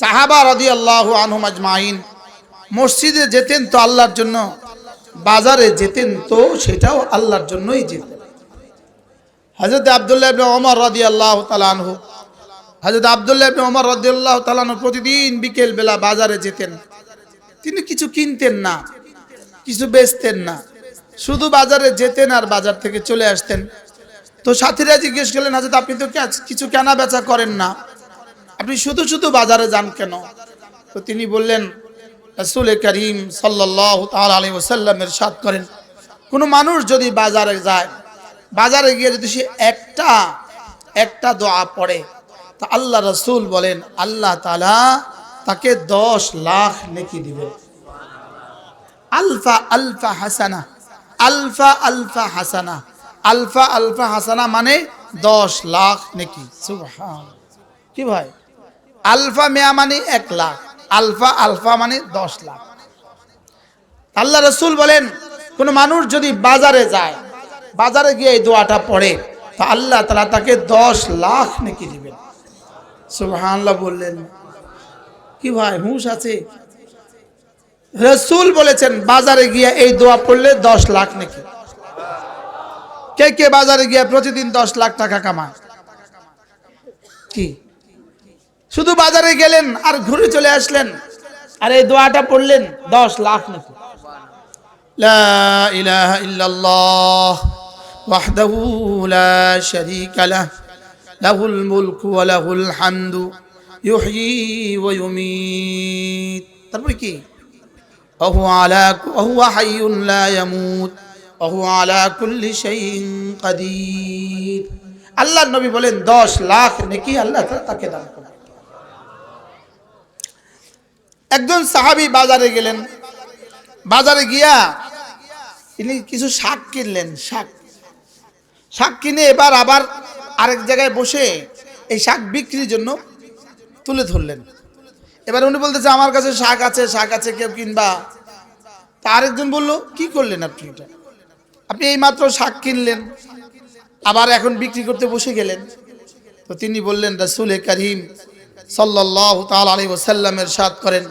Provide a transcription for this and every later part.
সাহাবা রাদি আল্লাহ আনহুম আজমাইন, মসজিদে যেতেন তো আল্লাহর জন্য, বাজারে যেতেন তো সেটাও আল্লাহর জন্যই যেতেন। হজরত আবদুল্লাহ ইবনে ওমর রাদি আল্লাহ তালানহু হজরত আবদুল্লাহ ইবনে ওমর রাদি আল্লাহ তালানহু প্রতিদিন বিকেল বেলা বাজারে যেতেন। তিনি কিছু কিনতেন না, কিছু বেচতেন না, শুধু বাজারে যেতেন আর বাজার থেকে চলে আসতেন। তো সাথীরা জিজ্ঞেস করলেন হাজরত আপনি তো কিছু কেনা বেচা করেন না আপনি শুধু শুধু বাজারে যান কেন? তো তিনি বললেন, রসুল করিম সাল্লাহ তাল আলী ওসাল্লামের সাদ করেন, কোনো মানুষ যদি বাজারে যায়, বাজারে গিয়ে যদি সে একটা একটা দোয়া পড়ে, তা আল্লাহ রসুল বলেন, আল্লাহ তালা তাকে দশ লাখ নেকি দিবেন। আলফা আলফা হাসানা, আলফা আলফা হাসানা, আলফা আলফা হাসানা মানে দশ লাখ নেকি। সুবহান কি ভাই? আলফা মেয়া মানে এক লাখ, আলফা আলফা মানে দশ লাখ। আল্লাহ রসুল বলেন, কোন মানুষ যদি বাজারে যায়, বাজারে গিয়ে এই দোয়াটা পড়ে, তো আল্লাহ তালা তাকে দশ লাখ নাকি দিবেন। সুবহানাল্লাহ বললেন, কি ভাই, হুঁশ আছে। রসুল বলেছেন, বাজারে গিয়ে এই দোয়া পড়লে দশ লাখ নাকি। কে কে বাজারে গিয়ে প্রতিদিন দশ লাখ টাকা কামায়? কি? শুধু বাজারে গেলেন আর ঘুরে চলে আসলেন আর এই দোয়াটা পড়লেন দশ লাখ নাকি লা ইলাহা ইল্লাল্লাহ ওয়াহদাহু লা শারীকা লাহ লাহুল মুলকু ওয়া লাহুল হামদু ইউহয়ী ওয়া ইউমীত তারপরে কি وهو على وهو حي لا يموت وهو على كل شيء قدير আল্লাহ নবী বলেন দশ লাখ নাকি আল্লাহ তাআলা তাকে দান করবেন একজন সাহাবি বাজারে গেলেন। বাজারে গিয়া তিনি কিছু শাক কিনলেন, শাক। শাক কিনে এবার আবার আরেক জায়গায় বসে এই শাক বিক্রির জন্য তুলে ধরলেন। এবার উনি বলতেছে, আমার কাছে শাক আছে শাক আছে, কেউ কিনবা? তা আরেকজন বলল, কি করলেন আপনি এটা? আপনি এই মাত্র শাক কিনলেন, আবার এখন বিক্রি করতে বসে গেলেন। তো তিনি বললেন, রাসুল করিম সাল্লাহ তাল আলী ওসাল্লামের সাদ করেন।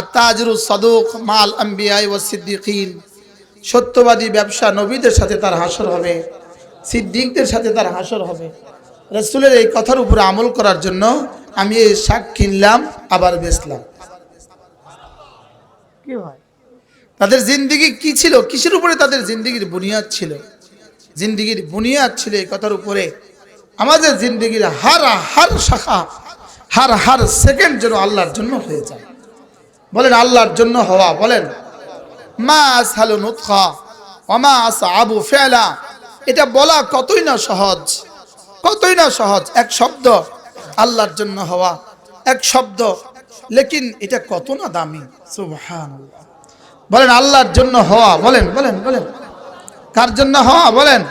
আত্মাজরু সদুক মাল আম্বিয়াই ও সিদ্দিকিন। সত্যবাদী ব্যবসা নবীদের সাথে তার হাসর হবে সিদ্দিকদের সাথে তার হাসর হবে। রসুলের এই কথার উপরে আমল করার জন্য আমি এই শাক কিনলাম আবার বেচলাম। কি হয় তাদের জিন্দিগি কি ছিল? কিসের উপরে তাদের জিন্দিগির বুনিয়াদ ছিল? জিন্দিগির বুনিয়াদ ছিল এই কথার উপরে। আমাদের জিন্দিগির হার হার শাখা হার হার সেকেন্ড যেন আল্লাহর জন্য হয়ে যায়। বলেন, আল্লাহর জন্য হওয়া, বলেন। মা আসহালু নুতখা অমা আসা আবু ফেলা। এটা বলা কতই না সহজ, কতই না সহজ। এক শব্দ, আল্লাহর জন্য হওয়া। এক শব্দ, লেকিন এটা কত না দামি। সুবহানাল্লাহ। বলেন, আল্লাহর জন্য হওয়া, বলেন বলেন বলেন। কার জন্য হওয়া, বলেন।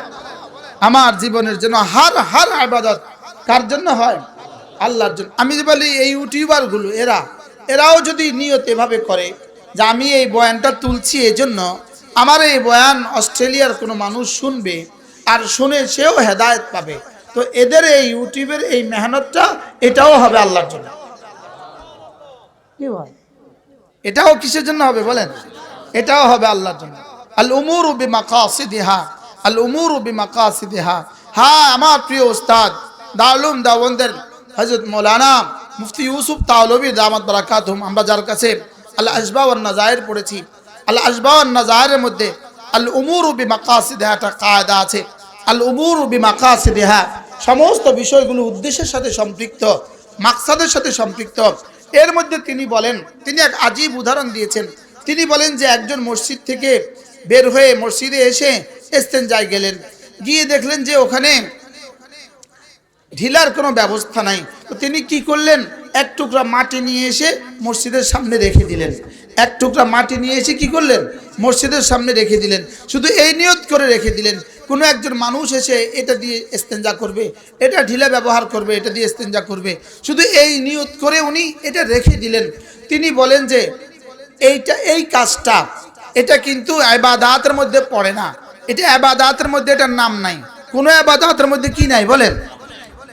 আমার জীবনের জন্য হার হার আবাদত কার জন্য হয়? আল্লাহর জন্য। আমি বলি, এই ইউটিউবারগুলো, এরা এরাও যদি নিয়ত এভাবে করে যে আমি এই বয়ানটা তুলছি এই জন্য আমার এই বয়ান অস্ট্রেলিয়ার কোনো মানুষ শুনবে আর শুনে সেও হেদায়েত পাবে। তো এদের এই ইউটিউবের এই মেহনতটা এটাও হবে আল্লাহর জন্য। কি এটাও কিসের জন্য হবে বলেন? এটাও হবে আল্লাহর জন্য। আল উমুর বি মাকাসিদিহা আল উমুর বি মাকাসিদিহা হ্যাঁ আমার প্রিয় উস্তাদ দাউলুম দাওবন্দের হজরত মৌলানা মুফতি ইউসুফ তাওলবী দামাত বারাকাতুম আমরা যার কাছে আল আসবা নাজায়ের পড়েছি। আল আসবা নাজায়ের মধ্যে আল উমুর বি মাকাসিদিহা একটা কায়দা আছে। আল উমুর বি মাকাসিদিহা সমস্ত বিষয়গুলো উদ্দেশ্যের সাথে সম্পৃক্ত, মাকসাদের সাথে সম্পৃক্ত। এর মধ্যে তিনি বলেন, তিনি এক আজীব উদাহরণ দিয়েছেন। তিনি বলেন যে একজন মসজিদ থেকে বের হয়ে মসজিদে এসে এস্তেঞ্জায় গেলেন। গিয়ে দেখলেন যে ওখানে ঢিলার কোনো ব্যবস্থা নাই। তো তিনি কি করলেন? এক টুকরা মাটি নিয়ে এসে মসজিদের সামনে রেখে দিলেন। এক টুকরা মাটি নিয়ে এসে কি করলেন? মসজিদের সামনে রেখে দিলেন। শুধু এই নিয়ত করে রেখে দিলেন। কোনো একজন মানুষ এসে এটা দিয়ে এস্তেঞ্জা করবে, এটা ঢিলা ব্যবহার করবে, এটা দিয়ে এস্তেঞ্জা করবে। শুধু এই নিয়ত করে উনি এটা রেখে দিলেন। তিনি বলেন যে, এইটা, এই কাজটা, এটা কিন্তু আবাদাতের মধ্যে পড়ে না। এটা আবাদাতের মধ্যে এটার নাম নাই। কোনো আবাদাতের মধ্যে কি নাই? বলেন।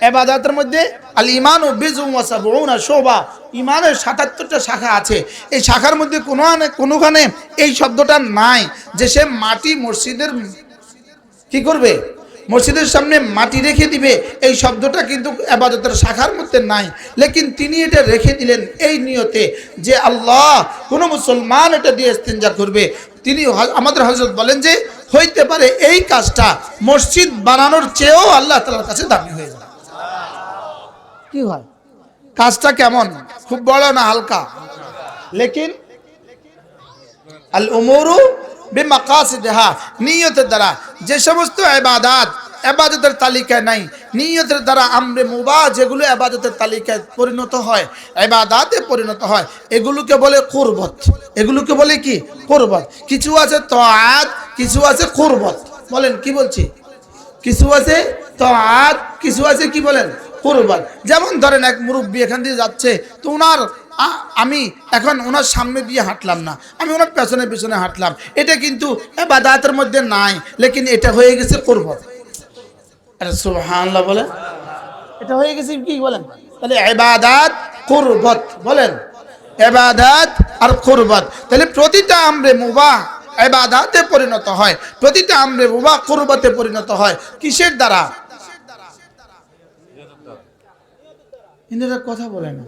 এবাদাতের মধ্যে আল ইমান ও বিজু ওয়াসাবুনা শোভা ইমানের সাতাত্তরটা শাখা আছে। এই শাখার মধ্যে কোনো কোনোখানে এই শব্দটা নাই যে সে মাটি মসজিদের কি করবে? মসজিদের সামনে মাটি রেখে দিবে। এই শব্দটা কিন্তু আবাদতের শাখার মধ্যে নাই। লেকিন তিনি এটা রেখে দিলেন এই নিয়তে যে আল্লাহ কোনো মুসলমান এটা দিয়ে ইস্তেঞ্জা করবে। তিনি আমাদের হজরত বলেন যে, হইতে পারে এই কাজটা মসজিদ বানানোর চেয়েও আল্লাহ তালার কাছে দামি হয়ে যায়। কি হয়? কাজটা কেমন? খুব বড় না হালকা? লেকিন আল উমরু বেমাকাসিদহা, নিয়তের দ্বারা। যে সমস্ত ইবাদাত এবাদতের তালিকায় নাই, নিয়তের দ্বারা আমরে মুবা যেগুলো এবাদতের তালিকায় পরিণত হয় এবাদাতে পরিণত হয়, এগুলোকে বলে কুরবত। এগুলোকে বলে কি? কুরবত। কিছু আছে তাআত, কিছু আছে কুরবত। বলেন, কি বলছি? কিছু আছে তাআত, কিছু আছে কি বলেন? কুরবান। যেমন ধরেন এক মুরব্বী এখান দিয়ে যাচ্ছে, তো ওনার আমি এখন ওনার সামনে দিয়ে হাঁটলাম না। আমি ওনার পেছনে পেছনে হাঁটলাম। এটা কিন্তু বাদাতের মধ্যে নাই, লেকিন এটা হয়ে গেছে কুরবত আরে সুবহানাল্লাহ বলেন। এটা হয়ে গেছে কি বলেন? তাহলে এবাদাত, কুরবত বলেন। এবাদাত আর কুরবত। তাহলে প্রতিটা আমরে মুবাহ এবাদাতে পরিণত হয়, প্রতিটা আমরে মুবাহ কুরবতে পরিণত হয়। কিসের দ্বারা? ইনারা কথা বলে না।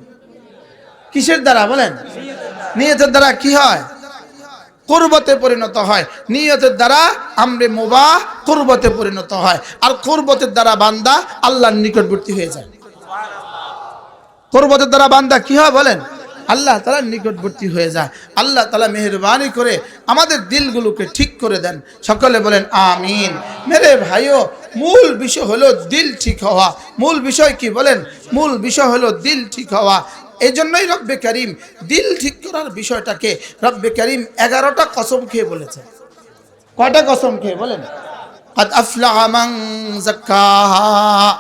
কিসের দ্বারা বলেন? নিয়তের দ্বারা কি হয়? কুরবতে পরিণত হয়। নিয়তের দ্বারা আমরে মোবা কুরবতে পরিণত হয়। আর কুরবতের দ্বারা বান্দা আল্লাহর নিকটবর্তী হয়ে যায়। কুরবতের দ্বারা বান্দা কি হয় বলেন? আল্লাহ তালা নিকটবর্তী হয়ে যায় আল্লাহ তালা মেহরবানি করে আমাদের দিলগুলোকে ঠিক করে দেন সকলে বলেন আমিন মেরে ভাইও মূল বিষয় হলো দিল ঠিক হওয়া মূল বিষয় কি বলেন মূল বিষয় হলো দিল ঠিক হওয়া এই জন্যই রব্বে করিম দিল ঠিক করার বিষয়টাকে রব্বে করিম এগারোটা কসম খেয়ে বলেছে কয়টা কসম খেয়ে বলেন قد أفلح من زكاها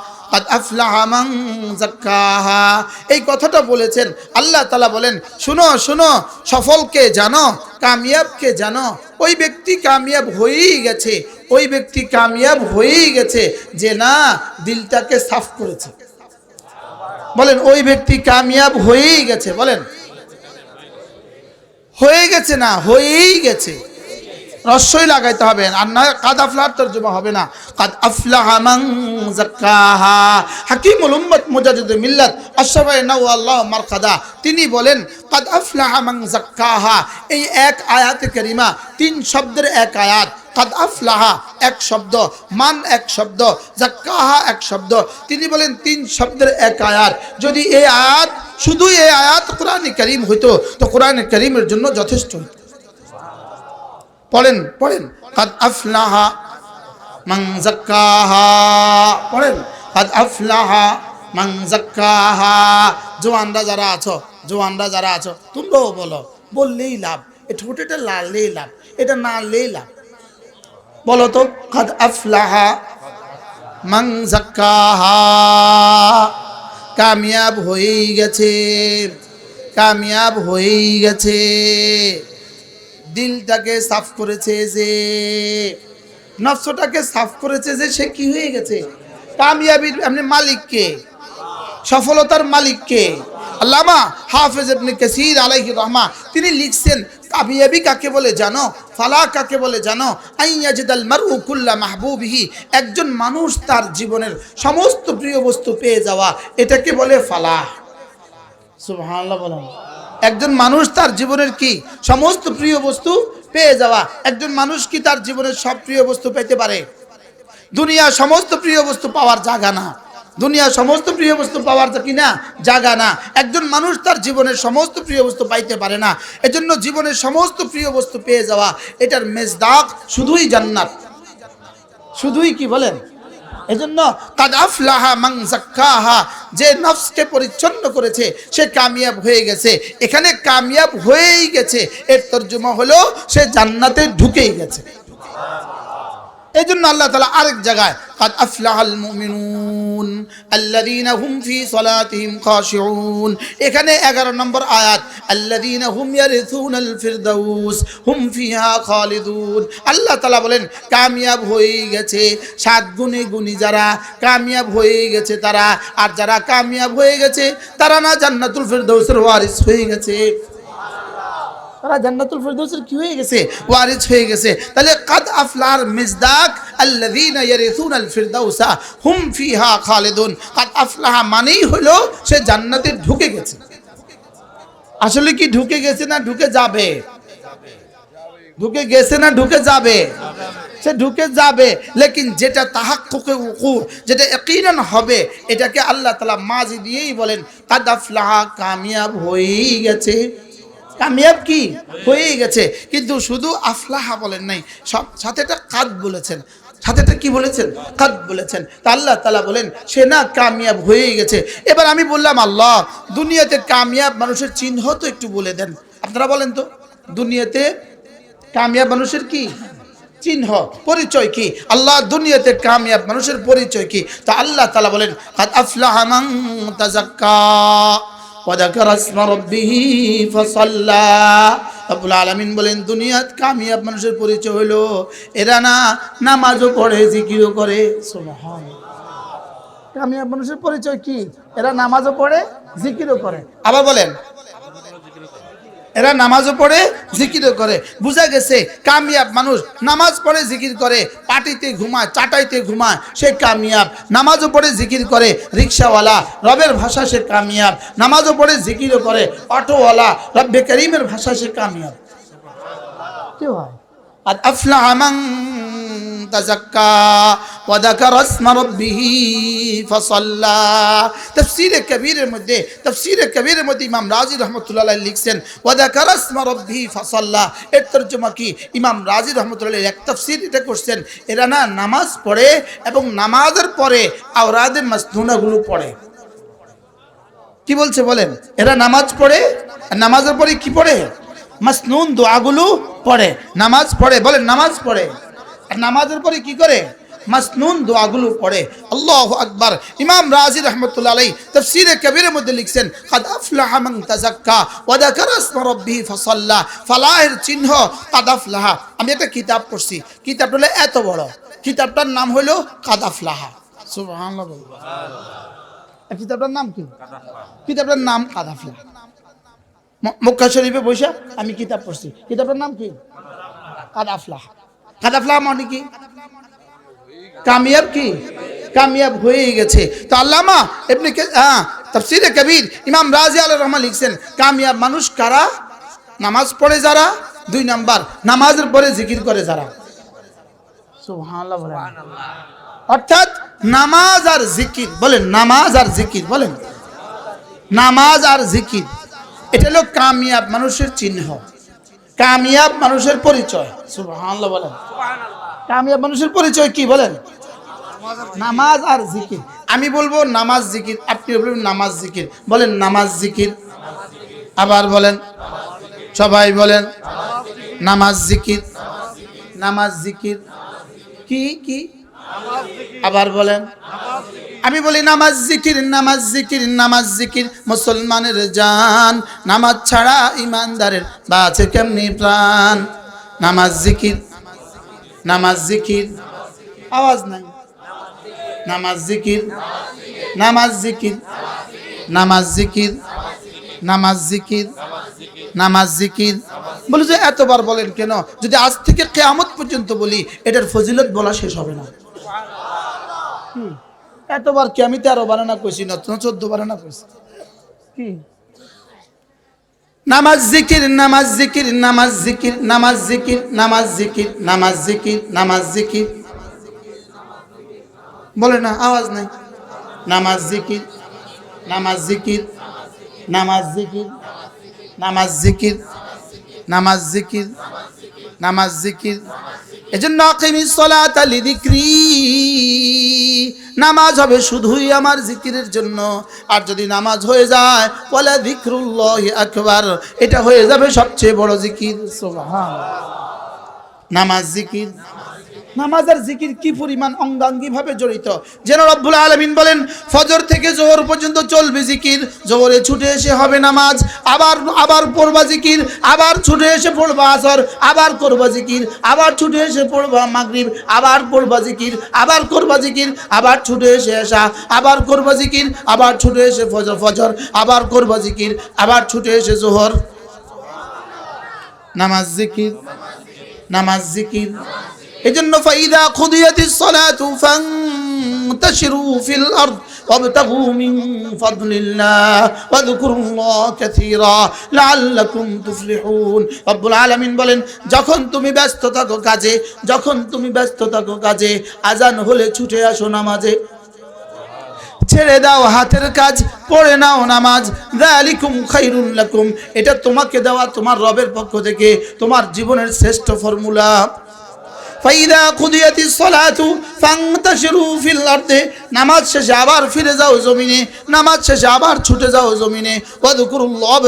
এই কথাটা বলেছেন। আল্লাহ তালা বলেন, শুনো শুনো, সফলকে জানো, কামিয়াবকে জানো। ওই ব্যক্তি কামিয়াব হয়েই গেছে, ওই ব্যক্তি কামিয়াব হয়েই গেছে যে না, দিলটাকে সাফ করেছে। বলেন, ওই ব্যক্তি কামিয়াব হয়েই গেছে। বলেন, হয়ে গেছে না, হয়েই গেছে। রস্যই লাগাইতে হবে, আর না কাদ আফলার তর্জমা হবে না। কাদ আফলাহা মান যাক্কাহা। হাকিমুল উম্মত মুজাদ্দিদ মিল্লাত আশরাফে নাও আল্লাহ মারকাদা, তিনি বলেন, কাদ আফলাহা মান যাক্কাহা। এই এক আয়াতে কারিমা, তিন শব্দের এক আয়াত। কাদ আফলাহা এক শব্দ, মান এক শব্দ জাক্কাহা এক শব্দ। তিনি বলেন, তিন শব্দের এক আয়াত। যদি এই আয়াত, শুধু এই আয়াত কোরআন করিম হইতো, তো কোরআন করিমের জন্য যথেষ্ট হইতো। পড়েন পড়েন। কাদ আফলাহা মান যাক্কাহা। পড়েন। কাদ আফলাহা মান যাক্কাহা। জোয়ানরা যারা আছো জোয়ানরা যারা আছো তোমরাও বলো বললেই লাভ। এ ঠোঁটেটা লাললেই লাভ এটা না লেই লাভ। বলো তো কাদ আফলাহা মান যাক্কাহা। কামিয়াব হয়েই গেছে কামিয়াব হয়েই গেছে। দিলটাকে সাফ করেছে যে, নফসটাকে সাফ করেছে যে সে কি হয়ে গেছে? কামিয়াবির আপনি মালিককে, সফলতার মালিককে। আল্লামা হাফেজ ইবনে কাসির আলাইহি রহমা তিনি লিখছেন, কামিয়াবি কাকে বলে জানো? ফালা কাকে বলে জানো? আইয়াজিদাল মারউ কুল্লা মাহবুবিহি। একজন মানুষ তার জীবনের সমস্ত প্রিয় বস্তু পেয়ে যাওয়া, এটাকে বলে ফালাহ। সুবহানাল্লাহ বলেন। একজন মানুষ তার জীবনের কি সমস্ত প্রিয় বস্তু পেয়ে যাওয়া? একজন মানুষ কি তার জীবনের সব প্রিয় বস্তু পেতে পারে? দুনিয়া সমস্ত প্রিয় বস্তু পাওয়ার জায়গা না। দুনিয়া সমস্ত প্রিয় বস্তু পাওয়ার কি না? জায়গা না। একজন মানুষ তার জীবনের সমস্ত প্রিয় বস্তু পাইতে পারে না। এজন্য জীবনের সমস্ত প্রিয় বস্তু পেয়ে যাওয়া, এটার মেজদাক শুধুই জান্নাত। শুধুই কি বলেন? এজন্য, কাদ আফলাহা মান যাক্কাহা যে নফসকে পরিচ্ছন্ন করেছে, সে কামিয়াব হয়ে গেছে। এখানে কামিয়াব হয়েই গেছে। এর তর্জমা হলো, সে জান্নাতে ঢুকেই গেছে। এই জন্য আল্লাহ তালা আরেক জায়গায় قد أفلح المؤمنون الذين هم في صلاتهم خاشعون এখানে 11 নম্বর আয়াত الذين هم يرثون الفردوس هم فيها خالدون আল্লাহ তাআলা বলেন কামিয়াব হয়ে গেছে সাত গুণে গুণী যারা কামিয়াব হয়ে গেছে তারা আর যারা কামিয়াব হয়ে গেছে তারা না জান্নাতুল ফিরদৌসের ওয়ারিস হয়ে গেছে তারা জান্নাতুল ফিরদৌসের কি হয়ে গেছে? ওয়ারিস হয়ে গেছে। তাহলে কাদ আফলার মিজদাক আল্লাযীনা ইয়ারিসুনাল ফিরদাউসা হুম ফিহা খালিদুন। কাদ আফলাহা মানেই হলো সে জান্নাতে ঢুকে গেছে। আসলে কি ঢুকে গেছে না ঢুকে যাবে? ঢুকে গেছে না ঢুকে যাবে? সে ঢুকে যাবে, লেকিন যেটা তাহাক্কুকে উকু যেটা ইয়াকিনান হবে, এটাকে আল্লাহ তাআলা মাজি দিয়েই বলেন, কাদ আফলাহা কামিয়াব হয়েই গেছে। কামিয়াব কি? হয়ে গেছে। কিন্তু শুধু আফলাহা বলেন নাই, সব সাথে একটা কাদ বলেছেন। সাথে কি বলেছেন? কাদ বলেছেন। তা আল্লাহ তালা বলেন, সে না কামিয়াব হয়ে গেছে। এবার আমি বললাম, আল্লাহ, দুনিয়াতে কামিয়াব মানুষের চিহ্ন তো একটু বলে দেন। আপনারা বলেন তো, দুনিয়াতে কামিয়াব মানুষের কি? চিহ্ন, পরিচয় কি? আল্লাহ, দুনিয়াতে কামিয়াব মানুষের পরিচয় কি? তা আল্লাহ তালা বলেন আফলাহ وذكر اسم ربه فصلى রব্বুল আলামিন বলেন দুনিয়াত কামিয়াব মানুষের পরিচয় হলো এরা না নামাজও পড়ে জিকিরও করে সুবহানাল্লাহ কামিয়াব মানুষের পরিচয় কি এরা নামাজও পড়ে জিকিরও করে আবার বলেন এরা নামাজও পড়ে জিকিরও করে। বুঝা গেছে কামিয়াব মানুষ নামাজ পড়ে জিকির করে পাটিতে ঘুমায় চাটাইতে ঘুমায় সে কামিয়াব। নামাজও পড়ে জিকির করে রিক্সাওয়ালা রবের ভাষা সে কামিয়াব। নামাজও পড়ে জিকিরও করে অটোওয়ালা রব্বে করিমের ভাষা সে কামিয়াব। কি হয়? আর আফলা মান তাজাক্কা ওয়া যাকারা ইসমা রাব্বিহি ফাসাল্লা। তাফসীরে কবীরের মধ্যে, তাফসীরে কবীরের মধ্যে ইমাম রাজি রহমাতুল্লাহ লিখছেন, ওয়া যাকারা ইসমা রাব্বিহি ফাসাল্লা। এর তরজমা কি? ইমাম রাজি রহমাতুল্লাহ এক তাফসীর এটা করছেন, এরা না নামাজ পড়ে এবং নামাজের পরে আওরাদে মাসনুনাগুলো পড়ে। কি বলছে বলেন? এরা নামাজ পড়ে নামাজের পরে কি পড়ে? মাসনুন দোয়াগুলো পড়ে। নামাজ পড়ে, বলেন নামাজ পড়ে। নামাজের পরে কি করে? মাসনুন দোয়াগুলো পড়ে। আল্লাহ আকবার। ইমাম রাজি রহমতুল্লাহ আলাই তাফসীরে কবিরের মধ্যে লিখছেন কাদ আফলাহা মান তাযাক্কা ওয়া যাকারা ইসমা রাব্বিহি ফাসাল্লা। ফালাহের চিহ্ন কাদ আফলাহা। আমি একটা কিতাব পড়ছি। কিতাবটা হলো এত বড়। কিতাবটার নাম হলো কাদ আফলাহা। সুবহানাল্লাহ এই কিতাবটার নাম কি? কিতাবটার নাম কাদাফলা মক্কা শরীফে বসে আমি কিতাব পড়ছি। কিতাবটার নাম কি? কাদাফলা কাদাফলা মানে কি? কামিয়াব কি? কামিয়াব হয়ে গেছে। তো আল্লামা এমনি হ্যাঁ তাফসিরে কবির ইমাম রাজি আল রহমান লিখছেন কামিয়াব মানুষ কারা? নামাজ পড়ে যারা? দুই নাম্বার নামাজের পরে জিকির করে যারা। অর্থাৎ নামাজ আর জিকির বলেন নামাজ আর জিকির বলেন। নামাজ আর জিকির এটা হলো কামিয়াব মানুষের চিহ্ন। কামিয়াব মানুষের পরিচয়। সুবহানাল্লাহ বলেন। কামিয়াব মানুষের পরিচয় কি বলেন? নামাজ আর জিকির। আমি বলব নামাজ জিকির। আপনি বলবেন নামাজ জিকির। বলেন নামাজ জিকির। আবার বলেন সবাই বলেন নামাজ জিকির। নামাজ জিকির। কি কি? আবার বলেন আমি বলি নামাজ জিকির নামাজ জিকির নামাজ জিকির। মুসলমানের জান নামাজ ছাড়া ইমানদারের বাঁচে কেমনি প্রাণ? নামাজ জিকির নামাজ জিকির। আওয়াজ নাই। নামাজ জিকির নামাজ জিকির নামাজ জিকির নামাজ জিকির নামাজ জিকির। বলে যে এতবার বলেন কেন? যদি আজ থেকে কেয়ামত পর্যন্ত বলি, এটার ফজিলত বলা শেষ হবে না। এতবার কি আমি তেরো বানানা কইছি, না চোদ্দ বানানা কইছি? কি? নামাজ জিকির নামাজ জিকির নামাজ জিকির নামাজ জিকির নামাজ জিকির নামাজ জিকির নামাজ জিকির বলে না আওয়াজ নাই নামাজ জিকির নামাজ জিকির নামাজ জিকির নামাজ জিকির নামাজ জিকির নামাজ জিকির এজন্য আকিমিস সালাত লিযিকরি নামাজ হবে শুধুই আমার জিকিরের জন্য। আর যদি নামাজ হয়ে যায়, ওয়ালা যিকরুল্লাহি আকবার, এটা হয়ে যাবে সবচেয়ে বড় জিকির। সুবহানাল্লাহ। নামাজ জিকির। নামাজ আর জিকির কি পরিমাণ অঙ্গাঙ্গি ভাবে জড়িত? যেন রব্বুল আলমিন বলেন, ফজর থেকে জোহর পর্যন্ত চলবে জিকির। জোহরে ছুটে এসে হবে নামাজ, আবার আবার পড়বা জিকির, আবার ছুটে এসে পড়বা আসর, আবার করবা জিকির, আবার ছুটে এসে পড়বা মাগরিব, আবার পড়বা জিকির, আবার করবা জিকির, আবার ছুটে এসে এসা, আবার করবা জিকির, আবার ছুটে এসে ফজর ফজর, আবার করবা জিকির, আবার ছুটে এসে জোহর। নামাজ জিকির নামাজ জিকির এজন্য ফাইদা খুদিয়াতিস সালাতু ফান্তাশিরু ফিল আরদ وابتغوا من فضل الله واذكروا الله كثيرا لعلكم تفلحون رب العالمين বলেন যখন তুমি ব্যস্ত থাকো কাজে যখন তুমি ব্যস্ত থাকো কাজে আজান হলে ছুটে আসো নামাজে ছেড়ে দাও হাতের কাজ পড়ে নাও নামাজ যালিকুম খাইরুল লাকুম এটা তোমাকে দেওয়া তোমার রবের পক্ষ থেকে তোমার জীবনের শ্রেষ্ঠ ফর্মুলা ফাইদা কুদিয়াতিস সালাতু ফান্তাশিরু ফিল আরদে, নামাজ শেষে আবার ফিরে যাও জমিনে, নামাজ শেষে আবার ছুটে যাও জমিনে। ওয়াদকুরুল্লাহ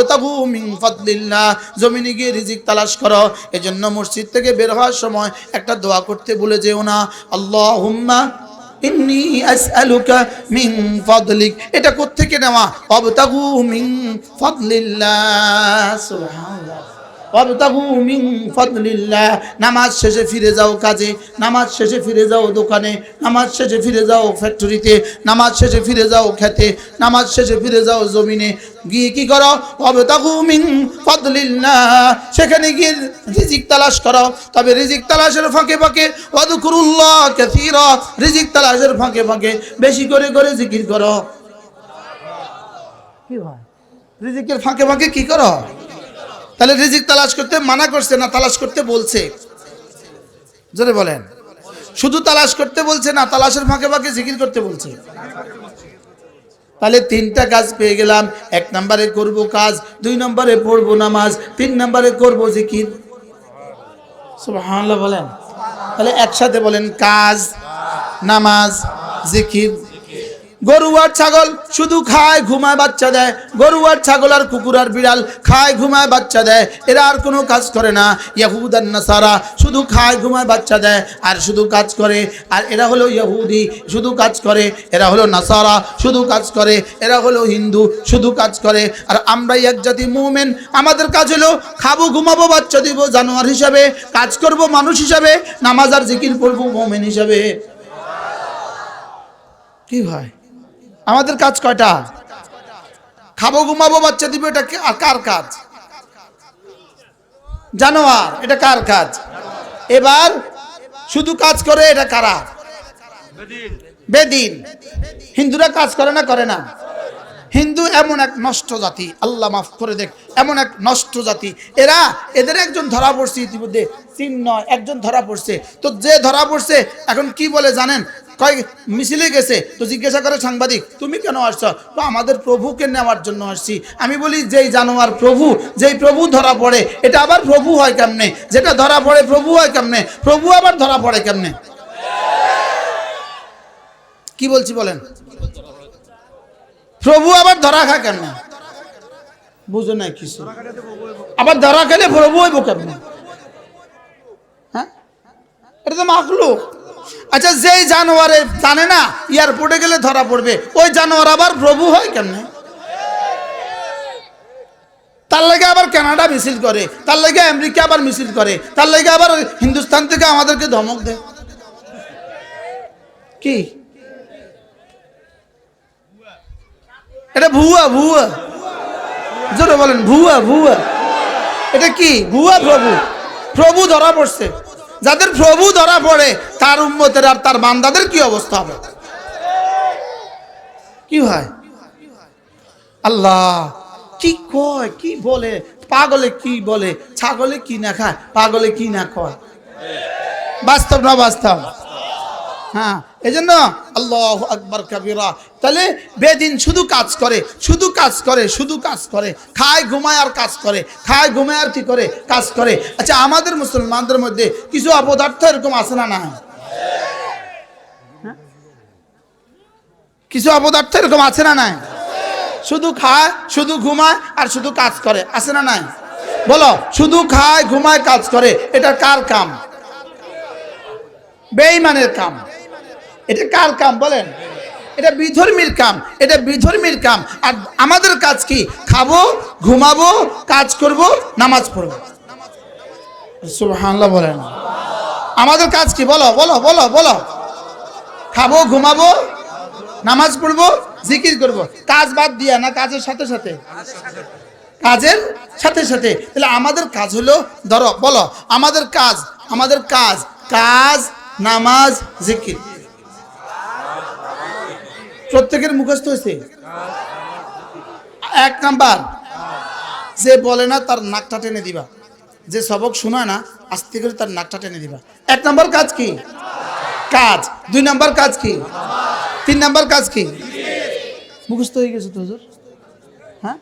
ফাদলিল্লাহ, জমিনে গিয়ে রিজিক তালাশ করো। এজন্য মসজিদ থেকে বের হওয়ার সময় একটা দোয়া করতে ভুলে যেও না। আল্লাহুম্মা ইন্নি আসআলুকা মিন ফাদলিক। এটা কোত্থেকে নেওয়া? অবতাগু মিন ফাদলিল্লাহ, সুবহানাল্লাহ। অবতাগু মিন ফাদলিল্লাহ নামাজ শেষে ফিরে যাও কাজে নামাজ শেষে ফিরে যাও দোকানে নামাজ শেষে ফিরে যাও ফ্যাক্টরিতে নামাজ শেষে ফিরে যাও খেতে নামাজ শেষে ফিরে যাও জমিনে। গিয়ে কি করো? অবতাগু মিন ফাদলিল্লাহ সেখানে গিয়ে রিজিক তালাশ করো। তবে রিজিক তালাশের ফাঁকে ফাঁকে ওয়াদকুরুল্লাহ কাসীরা রিজিক তালাশের ফাঁকে ফাঁকে বেশি করে করে জিকির করো। কি হয়? রিজিকের ফাঁকে ফাঁকে কি করো? তাহলে রিজিক তালাশ করতে মানা করছে না তালাশ করতে বলছে? জোরে বলেন। শুধু তালাশ করতে বলছে না, তালাশের ফাঁকে ফাঁকে জিকির করতে বলছে। তাহলে তিনটা কাজ পেয়ে গেলাম। এক নম্বরে করব কাজ, দুই নম্বরে পড়ব নামাজ, তিন নম্বরে করব জিকির। সুবহানাল্লাহ বলেন। তাহলে একসাথে বলেন কাজ, নামাজ, জিকির। গরু আর ছাগল শুধু খায়, ঘুমায়, বাচ্চা দেয়। গরু আর ছাগল আর কুকুর আর বিড়াল খায়, ঘুমায়, বাচ্চা দেয়। এরা আর কোনো কাজ করে না। ইয়াহুদ আর নাসারা শুধু খায়, ঘুমায়, বাচ্চা দেয়। আর শুধু কাজ করে। আর এরা হলো ইয়াহুদি, শুধু কাজ করে। এরা হলো নাসারা, শুধু কাজ করে। এরা হলো হিন্দু, শুধু কাজ করে। আর আমরাই এক জাতি মুমেন। আমাদের কাজ হলো খাব, ঘুমাবো, বাচ্চা দিব জানোয়ার হিসাবে। কাজ করব মানুষ হিসাবে। নামাজ আর জিকির করব মোমেন হিসাবে। কি হয় আমাদের কাজ কয়টা? খাব, ঘুমাবো, বাচ্চা দিবে, এটা কার কাজ? জানোয়ার, এটা কার কাজ? এবার শুধু কাজ করে, এটা কারা? বেদিন। হিন্দুরা কাজ করে না করে না? হিন্দু এমন এক নষ্ট জাতি, আল্লাহ মাফ করে দেখ, এমন এক নষ্ট জাতি। এরা, এদের একজন ধরা পড়ছে ইতিমধ্যে চিহ্ন একজন ধরা পড়ছে। তো যে ধরা পড়ছে, এখন কি বলে জানেন? কয় মিছিলে গেছে, তো জিজ্ঞাসা করে সাংবাদিক, তুমি কেন আসছো? তো আমাদের প্রভুকে নেওয়ার জন্য আসছি। আমি বলি, যেই জানোয়ার প্রভু, যেই প্রভু ধরা পড়ে, এটা আবার প্রভু হয় কেমনে? যেটা ধরা পড়ে প্রভু হয় কেমনে? প্রভু আবার ধরা পড়ে কেমনে? কি বলছি বলেন? প্রভু আবার ধরা খায় কেন বুঝো নাই কিছু। আবার ধরা খেলে প্রভু হইব কেমনে? হ্যাঁ? এটা তো মাখলুক। আচ্ছা যেই জানোয়ারে জানে না, এয়ারপোর্টে গেলে ধরা পড়বে। ওই জানোয়ার আবার প্রভু হয় কেমনে? তার লাগে আবার কানাডা মিছিল করে, তার লাগে আমেরিকা আবার মিছিল করে, তার লাগে আবার হিন্দুস্তান থেকে আমাদেরকে ধমক দেয়। কি? এটা ভুয়া ভুয়া। জোরে বলেন, ভুয়া ভুয়া। এটা কি? ভুয়া প্রভু। প্রভু ধরা পড়ছে। যাদের প্রভু ধরা পড়ে, তার উন্মতের আর তার বান্দাদের কি অবস্থা হবে? কি হয়? আল্লাহ, কি কয়, কি বলে, পাগলে কি বলে, ছাগলে কি না খায়, পাগলে কি না কয় বাস্তব না বাস্তব? হ্যাঁ এই জন্য আল্লাহ আকবর কবিরা। তাহলে বেদিন শুধু কাজ করে, শুধু কাজ করে, শুধু কাজ করে, খায়, ঘুমায় আর কাজ করে, খায়, ঘুমায় আর কি করে? কাজ করে। আচ্ছা আমাদের মুসলমানদের মধ্যে কিছু অপদার্থ এরকম আছে না না? কিছু অপদার্থ এরকম আছে না নাই? শুধু খায়, শুধু ঘুমায় আর শুধু কাজ করে, আছে না নাই? বলো, শুধু খায়, ঘুমায়, কাজ করে, এটা কার কাম? বেঈমানের কাম। এটা কার কাম বলেন? এটা বিধর্মীর কাম, এটা বিধর্মীর কাম। আর আমাদের কাজ কি? খাব, ঘুমাবো, কাজ করব, নামাজ পড়ব। সুবহানাল্লাহ বলেন। আমাদের কাজ কি? বলো বলো বলো বলো। খাব, ঘুমাবো, নামাজ পড়ব, জিকির করব। কাজ বাদ দিয়া না কাজের সাথে সাথে? কাজের সাথে সাথে। তাহলে আমাদের কাজ হলো, ধরো, বলো, আমাদের কাজ আমাদের কাজ কাজ, নামাজ, জিকির। প্রত্যেকের মুখস্থ হয়েছে? এক নাম্বার, যে বলে না তার নাকটা টেনে দিবা। যে সবক শোনায় না, আস্তে করে তার নাকটা টেনে দিবা। এক নাম্বার কাজ কি? কাজ। দুই নাম্বার কাজ কি? তিন নাম্বার কাজ কি? মুখস্থ হয়ে গেছে তো হ্যাঁ?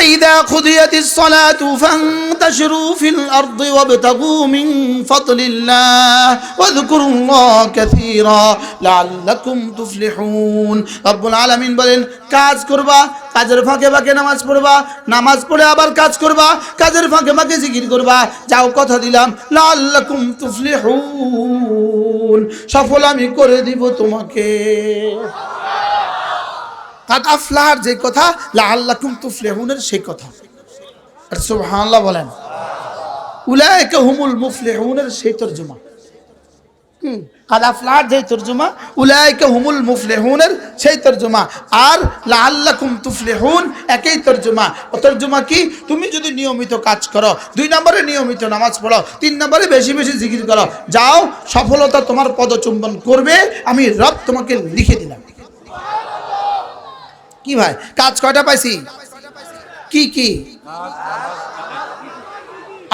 فإذا قضيت الصلاة فانتشروا في الأرض وابتغوا من فضل الله واذكروا الله كثيرا لعلكم تفلحون رب العالمين বলেন কাজ করবা কাজের ফাঁকে ফাঁকে নামাজ পড়বা নামাজ পড়ে আবার কাজ করবা কাজের ফাঁকে ফাঁকে জিকির করবা যাও কথা দিলাম লাল্লাকুম তুফলিহুন সফল আমি করে দিব তোমাকে কাদ আফলাহার যে কথা লাআল্লাকুম তুফলিহুনের সেই কথা। সুবহানাল্লাহ বলেন, উলাইকা হুমুল সেই তরজমা। সেই আর ও তরজমা কি? তুমি যদি নিয়মিত কাজ করো, দুই নম্বরে নিয়মিত নামাজ পড়ো, তিন নম্বরে বেশি বেশি জিকির করো, যাও, সফলতা তোমার পদচুম্বন করবে, আমি রব তোমাকে লিখে দিলাম। কি ভাই? কাজ কয়টা পাইছি? কি কি?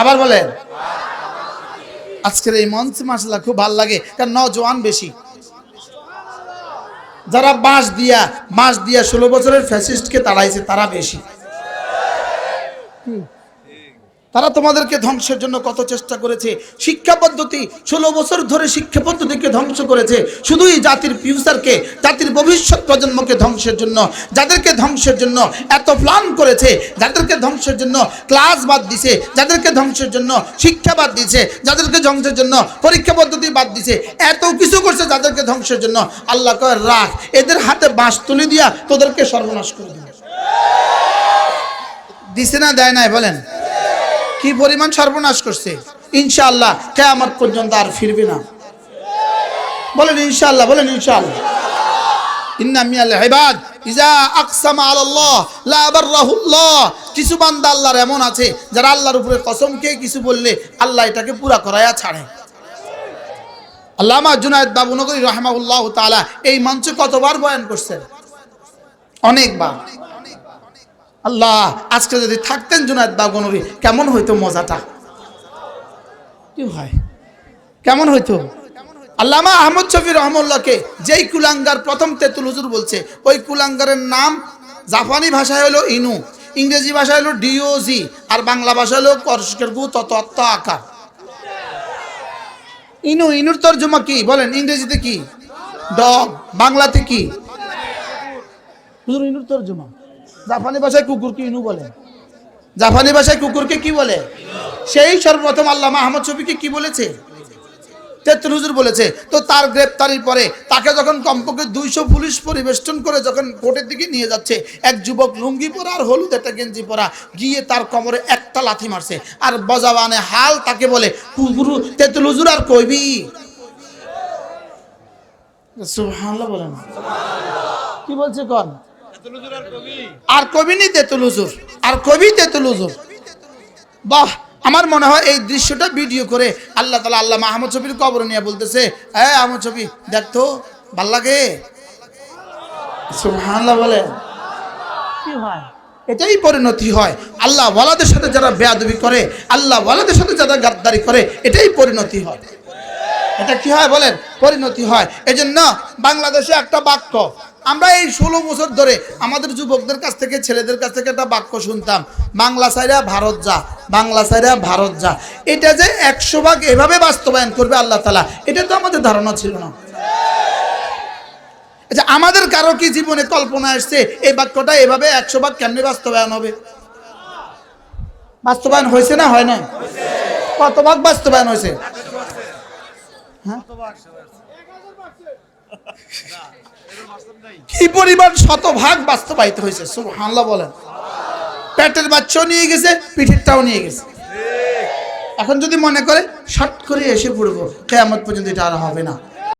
আবার বলেন। আজকের এই মঞ্চ মাসাল্লাহ খুব ভালো লাগে, কারণ নজওয়ান বেশি। যারা বাঁশ দিয়া বাঁশ দিয়া ষোলো বছরের ফ্যাসিস্টকে তাড়াইছে, তারা বেশি। হুম। তারা তোমাদেরকে ধ্বংসের জন্য কত চেষ্টা করেছে? শিক্ষা পদ্ধতি, ষোলো বছর ধরে শিক্ষা পদ্ধতিকে ধ্বংস করেছে। শুধুই জাতির ফিউচারকে জাতির ভবিষ্যৎ প্রজন্মকে ধ্বংসের জন্য, যাদেরকে ধ্বংসের জন্য এত প্ল্যান করেছে, যাদেরকে ধ্বংসের জন্য ক্লাস বাদ দিছে, যাদেরকে ধ্বংসের জন্য শিক্ষা বাদ দিছে, যাদেরকে ধ্বংসের জন্য পরীক্ষা পদ্ধতি বাদ দিছে, এত কিছু করছে যাদেরকে ধ্বংসের জন্য। আল্লাহ কয়, রাখ, এদের হাতে বাঁশ তুলে দিয়া তোদেরকে সর্বনাশ করে দিবে। দিছে না, দেয় নাই, বলেন। কি পরিমাণ সর্বনাশ করছে? ইনশাআল্লাহ, কেয়ামত পর্যন্ত আর ফিরবে না। বলেন ইনশাআল্লাহ বলেন ইনশাআল্লাহ। কিছু আল্লাহর এমন আছে, যারা আল্লাহর উপরে কসম কিছু বললে আল্লাহ এটাকে পুরা ছাড়ে। তাআলা এই কতবার বয়ান অনেকবার। আল্লাহ, আজকে যদি থাকতেন জুনায়দ বাগনবী কেমন হইতো মজাটা? কি হয়? কেমন হইতো? আল্লামা আহমদ শফি রহমুল্লাহকে যেই কুলাঙ্গার প্রথম তেতুল হুজুর বলছে, ওই কুলাঙ্গারের নাম জাপানি ভাষায় হলো ইনু, ইংরেজি ভাষায় হলো ডিওজি, আর বাংলা ভাষা হলো করস্কের গু তত্ত্ব আকার। ইনু, ইনুর তর্জমা কি? বলেন, ইংরেজিতে কি? ডগ, বাংলাতে কি? হুজুর, ইনুর তর্জমা। জাপানি ভাষায় কুকুরকে ইনু বলে? জাপানি ভাষায় কুকুরকে কি বলে? সেই সর্বপ্রথম আল্লাহ আহমদ শফিকে কি বলেছে? তেত্র হুজুর বলেছে, তো তার গ্রেপ্তারির পরে তাকে যখন কমপক্ষে দুইশো পুলিশ পরিবেষ্টন করে যখন কোর্টের দিকে নিয়ে যাচ্ছে, এক যুবক লুঙ্গি পরা আর হলুদ, একটা গেঞ্জি পরা, গিয়ে তার কোমরে একটা লাথি মারছে আর বজাবানে হাল তাকে বলে, কুকুরু তেতুল হুজুর আর কইবি? কি বলছে কন? আর কবি? নি তেতুল হুজুর আর কবি তেতুল হুজুর। বাহ আমার মনে হয় এই দৃশ্যটা ভিডিও করে আল্লাহ তালা আল্লাহ আহমদ ছবির কবর নিয়ে বলতেছে হ্যাঁ আহমদ ছবি দেখতো ভালো লাগে? বলে। এটাই পরিণতি হয়। আল্লাহ ওয়ালাদের সাথে যারা বেয়াদবি করে আল্লাহ ওয়ালাদের সাথে যারা গাদ্দারি করে এটাই পরিণতি হয়। এটা কি হয় বলেন? পরিণতি হয়। এজন্য বাংলাদেশে একটা বাক্য আমরা এই ষোলো বছর ধরে আমাদের যুবকদের কাছ থেকে, ছেলেদের কাছ থেকে একটা বাক্য শুনতাম, বাংলা সাইরা ভারত যা, বাংলা সাইরা ভারত যা। এটা যে একশো ভাগ এভাবে বাস্তবায়ন করবে আল্লাহ তালা এটা তো আমাদের ধারণা ছিল না। আচ্ছা আমাদের কারও কি জীবনে কল্পনা আসছে, এই বাক্যটা এভাবে একশো ভাগ কেমনি বাস্তবায়ন হবে? বাস্তবায়ন হয়েছে না হয় না কত ভাগ বাস্তবায়ন হয়েছে? হ্যাঁ? কি পরিমাণ শতভাগ বাস্তবায়িত হয়েছে? সুবহানাল্লাহ বলেন। পেটের বাচ্চাও নিয়ে গেছে, পিঠেরটাও নিয়ে গেছে। এখন যদি মনে করে শর্ট করে এসে পড়ব কেমন পর্যন্ত এটা আর হবে না।